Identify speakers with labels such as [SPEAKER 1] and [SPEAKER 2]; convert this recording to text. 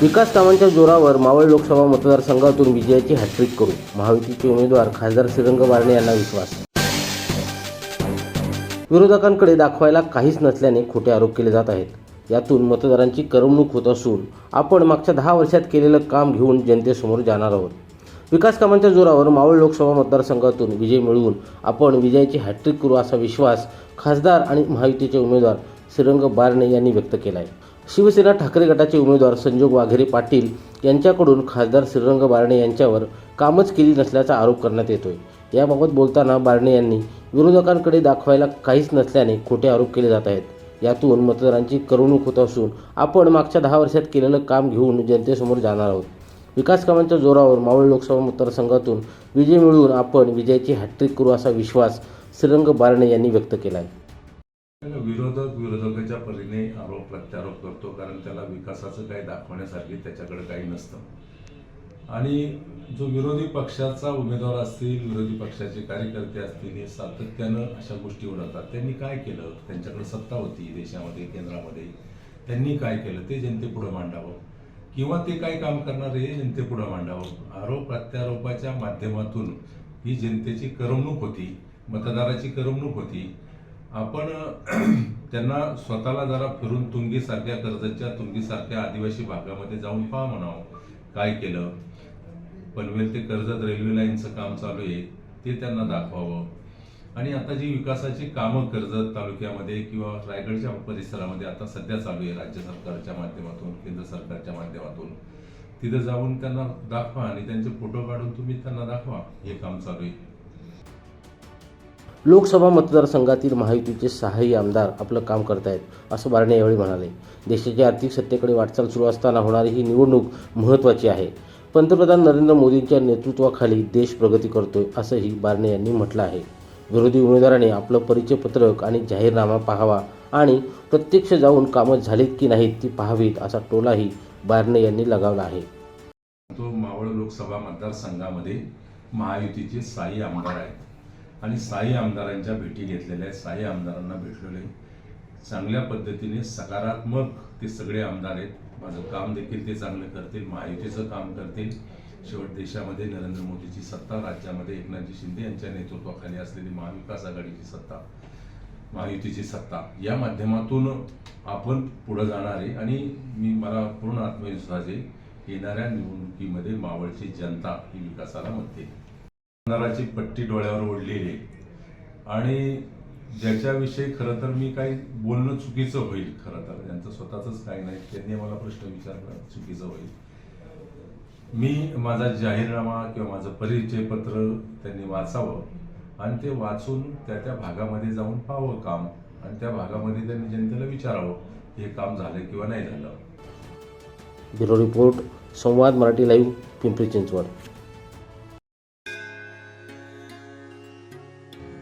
[SPEAKER 1] विकास कामांच्या जोरावर मावळ लोकसभा मतदारसंघातून विजयाची हॅट्रिक करू. महायुतीचे उमेदवार खासदार श्रीरंग बारणे यांना विश्वास. विरोधकांकडे दाखवायला काहीच नसल्याने खोटे आरोप केले जात आहेत. यातून मतदारांची करमणूक होत असून आपण मागच्या दहा वर्षात केलेलं काम घेऊन जनतेसमोर जाणार आहोत. विकास कामांच्या जोरावर मावळ लोकसभा मतदारसंघातून विजय मिळवून आपण विजयाची हॅट्रिक करू असा विश्वास खासदार आणि महायुतीचे उमेदवार श्रीरंग बारणे यांनी व्यक्त केला आहे शिवसेना ठाकरे गटाचे उमेदवार संजोग वाघेरे पाटील यांच्याकडून खासदार श्रीरंग बारणे यांच्यावर कामच केली नसल्याचा आरोप करण्यात येतोय. याबाबत बोलताना बारणे यांनी विरोधकांकडे दाखवायला काहीच नसल्याने खोटे आरोप केले जात आहेत. यातून मतदारांची करवणूक होत असून आपण मागच्या दहा वर्षात केलेलं काम घेऊन जनतेसमोर जाणार आहोत. विकास कामांच्या जोरावर मावळ लोकसभा मतदारसंघातून विजय मिळवून आपण विजयाची हॅट्रिक करू असा विश्वास श्रीरंग बारणे यांनी व्यक्त केला आहे
[SPEAKER 2] विरोधक विरोधकाच्या परीने आरोप प्रत्यारोप करतो कारण त्याला विकासाचं काही दाखवण्यासारखी त्याच्याकडे काही नसतं. आणि जो विरोधी पक्षाचा उमेदवार असतील विरोधी पक्षाचे कार्यकर्ते असतील हे सातत्यानं अशा गोष्टी उडवतात. त्यांनी काय केलं? त्यांच्याकडे सत्ता होती देशामध्ये केंद्रामध्ये. त्यांनी काय केलं? ते जनतेपुढं मांडावं. किंवा ते काय काम करणार हे जनतेपुढं मांडावं. आरोप प्रत्यारोपाच्या माध्यमातून ही जनतेची करमणूक होती मतदाराची करमणूक होती. आपण त्यांना स्वतःला जरा फिरून तुंगीसारख्या कर्जतच्या तुंगीसारख्या आदिवासी भागामध्ये जाऊन पहा म्हणावं काय केलं. पनवेल ते कर्जत रेल्वे लाईनचं काम चालू आहे ते त्यांना दाखवावं. आणि आता जी विकासाची कामं कर्जत तालुक्यामध्ये किंवा रायगडच्या परिसरामध्ये आता सध्या चालू आहे राज्य सरकारच्या माध्यमातून केंद्र सरकारच्या माध्यमातून तिथं जाऊन त्यांना दाखवा आणि त्यांचे फोटो काढून तुम्ही त्यांना दाखवा हे काम चालू आहे.
[SPEAKER 1] लोकसभा मतदारसंघातील महायुतीचे सहाही आमदार आपलं काम करतायत असं बारणे यावेळी म्हणाले. देशाच्या आर्थिक सत्तेकडे वाटचाल सुरू असताना होणारी ही निवडणूक महत्त्वाची आहे. पंतप्रधान नरेंद्र मोदींच्या नेतृत्वाखाली देश प्रगती करतोय असंही बारणे यांनी म्हटलं आहे. विरोधी उमेदवाराने आपलं परिचयपत्रक आणि जाहीरनामा पाहावा आणि प्रत्यक्ष जाऊन कामं झालीत की नाहीत ती पाहावीत असा टोलाही बारणे यांनी लगावला आहे.
[SPEAKER 2] तो मावळ लोकसभा मतदारसंघामध्ये महायुतीचे साई आमदार आहेत. आणि साई आमदारांच्या भेटी घेतलेल्या आहेत. साई आमदारांना भेटलेले चांगल्या पद्धतीने सकारात्मक ते सगळे आमदार आहेत. माझं काम देखील ते चांगलं करतील. महायुतीचं काम करतील. शेवट देशामध्ये नरेंद्र मोदीची सत्ता राज्यामध्ये एकनाथजी शिंदे यांच्या नेतृत्वाखाली असलेली महाविकास आघाडीची सत्ता महायुतीची सत्ता या माध्यमातून आपण पुढं जाणार आहे. आणि मी मला पूर्ण आत्मविश्वास आहे येणाऱ्या निवडणुकीमध्ये मावळची जनता ही विकासाला म्हणते आमदाराची पट्टी डोळ्यावर ओढलेली आहे. आणि ज्याच्याविषयी खरं तर मी काही बोलणं चुकीचं होईल खरं तर. त्यांचं स्वतःच काही नाही. त्यांनी मला प्रश्न विचारला चुकीचं होईल. मी माझा जाहीरनामा किंवा माझं परिचय पत्र त्यांनी वाचावं आणि ते वाचून त्या त्या भागामध्ये जाऊन पाहावं काम आणि त्या भागामध्ये त्यांनी जनतेला विचारावं हे काम झालं किंवा नाही झालं.
[SPEAKER 1] ब्युरो रिपोर्ट संवाद मराठी लाईव्ह पिंपरी चिंचवड.